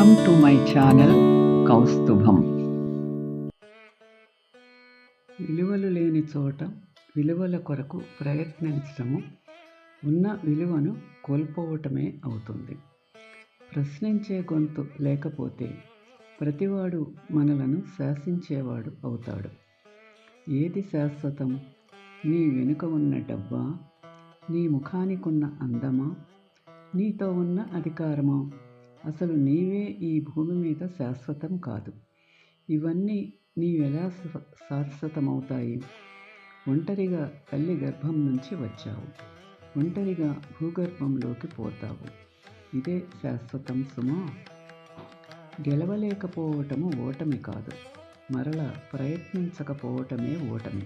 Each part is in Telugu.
Welcome to my channel Kaustubham విలువలు లేని చోట విలువల కొరకు ప్రయత్నించడము ఉన్న విలువను కోల్పోవటమే అవుతుంది. ప్రశ్నించే గొంతు లేకపోతే ప్రతివాడు మనలను శాసించేవాడు అవుతాడు. ఏది శాశ్వతం? నీ వెనుక ఉన్న డబ్బా? నీ ముఖానికున్న అందమా? నీతో ఉన్న అధికారమా? అసలు నీవే ఈ భూమి మీద శాశ్వతం కాదు. ఇవన్నీ నీవెలా శ- శాశ్వతమవుతాయి ఒంటరిగా తల్లి గర్భం నుంచి వచ్చావు. ఒంటరిగా భూగర్భంలోకి పోతావు. ఇదే శాశ్వతం సుమా. గెలవలేకపోవటము ఓటమి కాదు. మరల ప్రయత్నించకపోవటమే ఓటమి.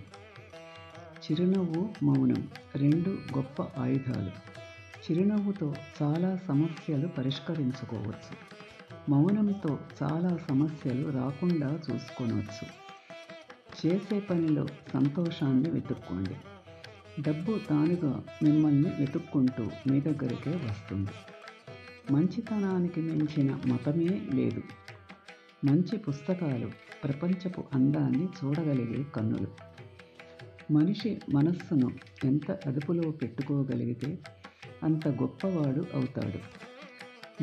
చిరునవ్వు మౌనం రెండు గొప్ప ఆయుధాలు. చిరునవ్వుతో చాలా సమస్యలు పరిష్కరించుకోవచ్చు. మౌనంతో చాలా సమస్యలు రాకుండా చూసుకోనవచ్చు చేసే పనిలో సంతోషాన్ని వెతుక్కోండి. డబ్బు తానుగా మిమ్మల్ని వెతుక్కుంటూ మీ దగ్గరికే వస్తుంది. మంచితనానికి మించిన మతమే లేదు. మంచి పుస్తకాలు ప్రపంచపు అందాన్ని చూడగలిగే కన్నులు. మనిషి మనస్సును ఎంత అదుపులో పెట్టుకోగలిగితే అంత గొప్పవాడు అవుతాడు.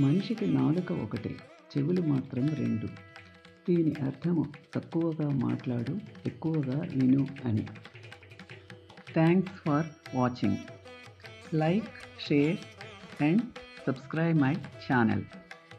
మనిషికి నాలుక ఒకటే చెవులు మాత్రం రెండు. దీని అర్థము తక్కువగా మాట్లాడు ఎక్కువగా విను అని. Thanks for watching like share and subscribe my channel